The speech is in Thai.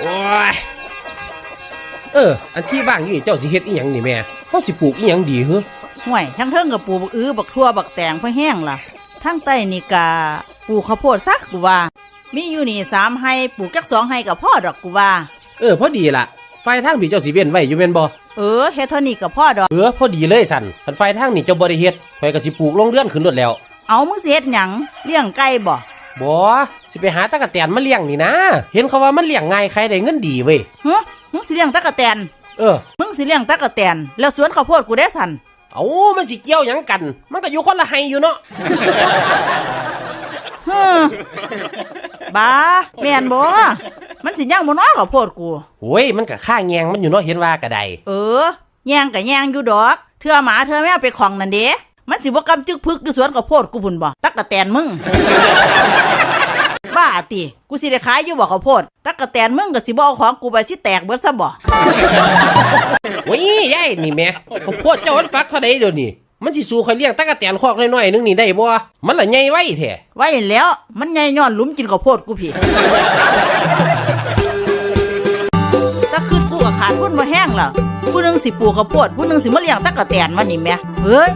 โอ้ยเออ อันที่ว่างนี่เจ้าสิเฮ็ดอีหยังนี่แม่เฮาสิปลูกอีหยังดีเหรอห่วยทั้งเทิงกับปลูกบักอื้อบักทั่วบักแตงพะแห้งล่ะทั้งใต้นี่กาปลูกข้าวโพดซักกูว่า มีอยู่นี่สามไห้ปลูกจักสองไห้กับพ่อดอกกูว่า เออพอดีล่ะ ไฟทางพี่เจ้าสิเว้นไว้อยู่แม่นบ่เออเฮ็ดเท่านี้กับพ่อดอก เออพอดีเลยสันคันไฟทางนี่เจ้าบ่ได้เฮ็ดข่อยก็สิปลูกโรงเรือนขึ้นรถแล้ว เอามึงสิเฮ็ดหยังเลี้ยงไก่บ่ บ่สิไปหาตะกะแตนมาเลี้ยงนี่นะ เห็นเขาว่ามันเลี้ยงง่ายใครได้เงินดีเว้ยฮะมึงสิเลี้ยงตะกะแตน เออ มึงสิเลี้ยงตะกะแตน แล้วสวนข้าวโพดกูได้สันเอามันสิเกี่ยวหยังกัน มันก็อยู่คนละไห้อยู่เนาะ ฮึมบ้าแม่นบ่มันสิย่างบ่น้อยข้าวโพดกู โอ้ยมันก็ค่าแงงมันอยู่เนาะเห็นว่าก็ได้เออแยงกับแยงอยู่ดอกเทื่อหมาเทื่อแมวไปของนั่นเด้มันสิบ่กำจึกพึกอยู่สวนข้าวโพดกูพุ่นบ่ตักกะแตนมึงบ้า ติกูสิได้ขายอยู่บ่ข้าวโพดตักกะแตนมึงก็สิบ่เอาของกูไปสิแตกเบิดซะบ่โอ้ยยายนี่แม่ข้าวโพดเจ้ามันฟักเท่าใดเดี๋ยวนี้มันสิสู้ข่อยเลี้ยงตะกะแตนคอกน้อยๆนึงนี่ได้บ่มันละใหญ่ไว้แท้ไว้แล้วมันใหญ่ย้อนหลุมกินข้าวโพดกูพี่ถ้าขึ้นกูก็ขาดทุนมาแห้งแล้วผู้หนึงสิปลูกข้าวโพดผู้หนึงสิมาเลี้ยงตักกะแตนวันนี้แหม่เฮ้ย